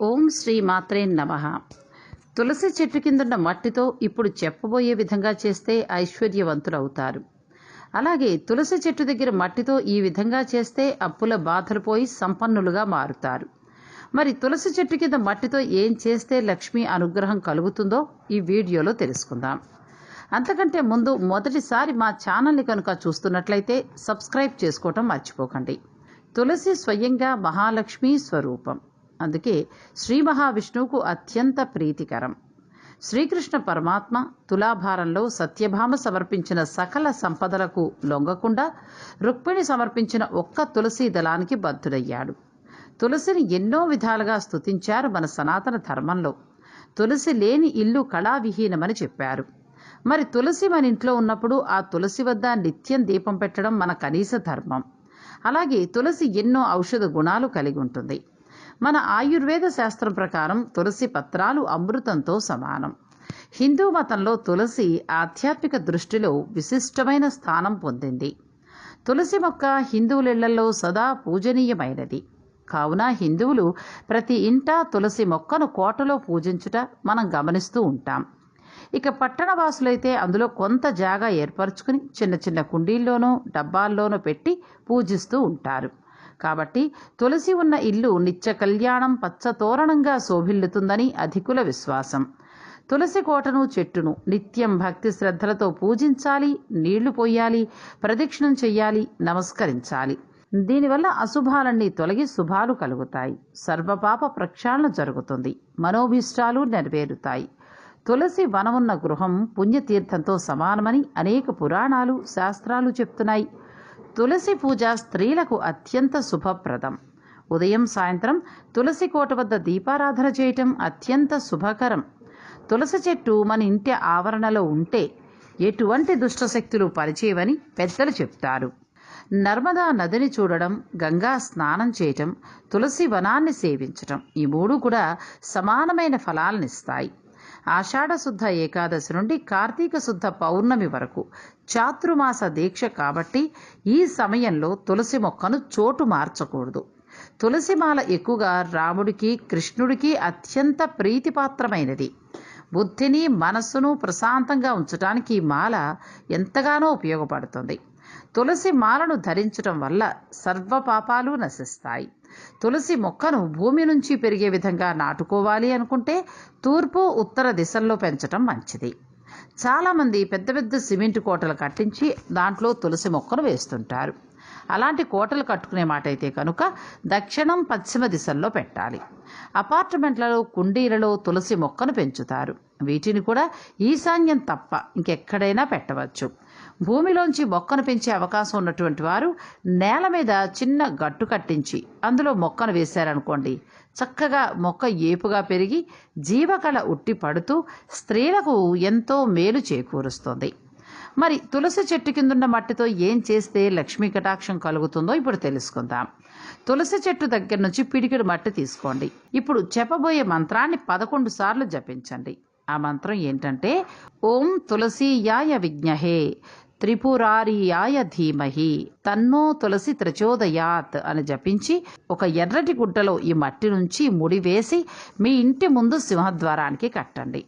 ఓం శ్రీ మాత్రే నమ. తులసి చెట్టు కిందున్న మట్టితో ఇప్పుడు చెప్పబోయే విధంగా చేస్తే ఐశ్వర్యవంతులవుతారు. అలాగే తులసి చెట్టు దగ్గర మట్టితో ఈ విధంగా చేస్తే అప్పుల బాధలు పోయి సంపన్నులుగా మారుతారు. మరి తులసి చెట్టు కింద మట్టితో ఏం చేస్తే లక్ష్మి అనుగ్రహం కలుగుతుందో ఈ వీడియోలో తెలుసుకుందాం. అంతకంటే ముందు మొదటిసారి మా ఛానల్ని కనుక చూస్తున్నట్లయితే సబ్స్క్రైబ్ చేసుకోవటం మర్చిపోకండి. తులసి స్వయంగా మహాలక్ష్మి స్వరూపం. అందుకే శ్రీ మహావిష్ణువుకు అత్యంత ప్రీతికరం. శ్రీకృష్ణ పరమాత్మ తులాభారంలో సత్యభామ సమర్పించిన సకల సంపదలకు లొంగకుండా రుక్మిణి సమర్పించిన ఒక్క తులసి దళానికి బద్ధుడయ్యాడు. తులసిని ఎన్నో విధాలుగా స్తుతించారు మన సనాతన ధర్మంలో. తులసి లేని ఇల్లు కళావిహీనమని చెప్పారు. మరి తులసి మన ఇంట్లో ఉన్నప్పుడు ఆ తులసి వద్ద నిత్యం దీపం పెట్టడం మన కనీస ధర్మం. అలాగే తులసి ఎన్నో ఔషధ గుణాలు కలిగి ఉంటుంది. మన ఆయుర్వేద శాస్త్రం ప్రకారం తులసి పత్రాలు అమృతంతో సమానం. హిందూ మతంలో తులసి ఆధ్యాత్మిక దృష్టిలో విశిష్టమైన స్థానం పొందింది. తులసి మొక్క హిందువులిళ్ళలో సదా పూజనీయమైనది. కావున హిందువులు ప్రతి ఇంటా తులసి మొక్కను కోటలో పూజించుట మనం గమనిస్తూ ఉంటాం. ఇక పట్టణ వాసులైతే అందులో కొంత జాగా ఏర్పరచుకుని చిన్న చిన్న కుండీల్లోనూ డబ్బాల్లోనూ పెట్టి పూజిస్తూ ఉంటారు. కాబట్టి తులసి ఉన్న ఇల్లు నిత్య కళ్యాణం పచ్చతోరణంగా శోభిల్లుతుందని అధికుల విశ్వాసం. తులసి కోటను చెట్టును నిత్యం భక్తి శ్రద్ధలతో పూజించాలి నీళ్ళు పోయాలి ప్రదక్షిణం చెయ్యాలి నమస్కరించాలి. దీనివల్ల అశుభాలన్నీ తొలగి శుభాలు కలుగుతాయి. సర్వపాప ప్రక్షాళన జరుగుతుంది. మనోభీష్టాలు నెరవేరుతాయి. తులసి వనమున్న గృహం పుణ్యతీర్థంతో సమానమని అనేక పురాణాలు శాస్త్రాలు చెప్తున్నాయి. తులసి పూజ స్త్రీలకు అత్యంత శుభప్రదం. ఉదయం సాయంత్రం తులసి కోట వద్ద దీపారాధన చేయటం అత్యంత శుభకరం. తులసి చెట్టు మన ఇంటి ఆవరణలో ఉంటే ఎటువంటి దుష్టశక్తులు పరిచేయవని పెద్దలు చెప్తారు. నర్మదా నదిని చూడడం గంగా స్నానం చేయటం తులసి వనాన్ని సేవించటం ఈ మూడు కూడా సమానమైన ఫలాలనిస్తాయి. ఆషాఢ శుద్ధ ఏకాదశి నుండి కార్తీక శుద్ధ పౌర్ణమి వరకు చాతుర్మాస దీక్ష కాబట్టి ఈ సమయంలో తులసి మొక్కను చోటు మార్చకూడదు. తులసిమాల ఎక్కువగా రాముడికి కృష్ణుడికి అత్యంత ప్రీతిపాత్రమైనది. బుద్ధిని మనస్సును ప్రశాంతంగా ఉంచడానికి ఈ మాల ఎంతగానో ఉపయోగపడుతుంది. తులసి మాలను ధరించడం వల్ల సర్వ పాపాలు నశిస్తాయి. తులసి మొక్కను భూమి నుంచి పెరిగే విధంగా నాటుకోవాలి అనుకుంటే తూర్పు ఉత్తర దిశల్లో పెంచటం మంచిది. చాలామంది పెద్ద పెద్ద సిమెంట్ కోటలు కట్టించి దాంట్లో తులసి మొక్కను వేస్తుంటారు. అలాంటి కోటలు కట్టుకునే మాట అయితే కనుక దక్షిణం పశ్చిమ దిశల్లో పెట్టాలి. అపార్ట్మెంట్లలో కుండీలలో తులసి మొక్కను పెంచుతారు. వీటిని కూడా ఈశాన్యం తప్ప ఇంకెక్కడైనా పెట్టవచ్చు. భూమిలోంచి మొక్కను పెంచే అవకాశం ఉన్నటువంటి వారు నేల మీద చిన్న గట్టు కట్టించి అందులో మొక్కను వేశారనుకోండి. చక్కగా మొక్క ఏపుగా పెరిగి జీవకళ ఉట్టి పడుతూ స్త్రీలకు ఎంతో మేలు చేకూరుస్తుంది. మరి తులసి చెట్టు కిందున్న మట్టితో ఏం చేస్తే లక్ష్మీ కటాక్షం కలుగుతుందో ఇప్పుడు తెలుసుకుందాం. తులసి చెట్టు దగ్గర నుంచి పిడికిడు మట్టి తీసుకోండి. ఇప్పుడు చెప్పబోయే మంత్రాన్ని పదకొండు సార్లు జపించండి. ఆ మంత్రం ఏంటంటే ఓం తులసీయాయ విజ్ఞహే త్రిపురారియాయ ధీమహి తన్నో తులసి త్రచోదయాత్ అని జపించి ఒక ఎర్రటి గుడ్డలో ఈ మట్టి నుంచి ముడివేసి మీ ఇంటి ముందు సింహద్వారానికి కట్టండి.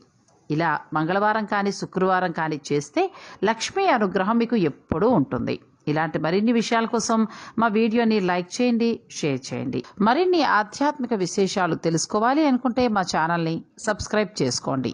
ఇలా మంగళవారం కానీ శుక్రవారం కానీ చేస్తే లక్ష్మీ అనుగ్రహం మీకు ఎప్పుడూ ఉంటుంది. ఇలాంటి మరిన్ని విషయాల కోసం మా వీడియోని లైక్ చేయండి షేర్ చేయండి. మరిన్ని ఆధ్యాత్మిక విశేషాలు తెలుసుకోవాలి అనుకుంటే మా ఛానల్ని సబ్స్క్రైబ్ చేసుకోండి.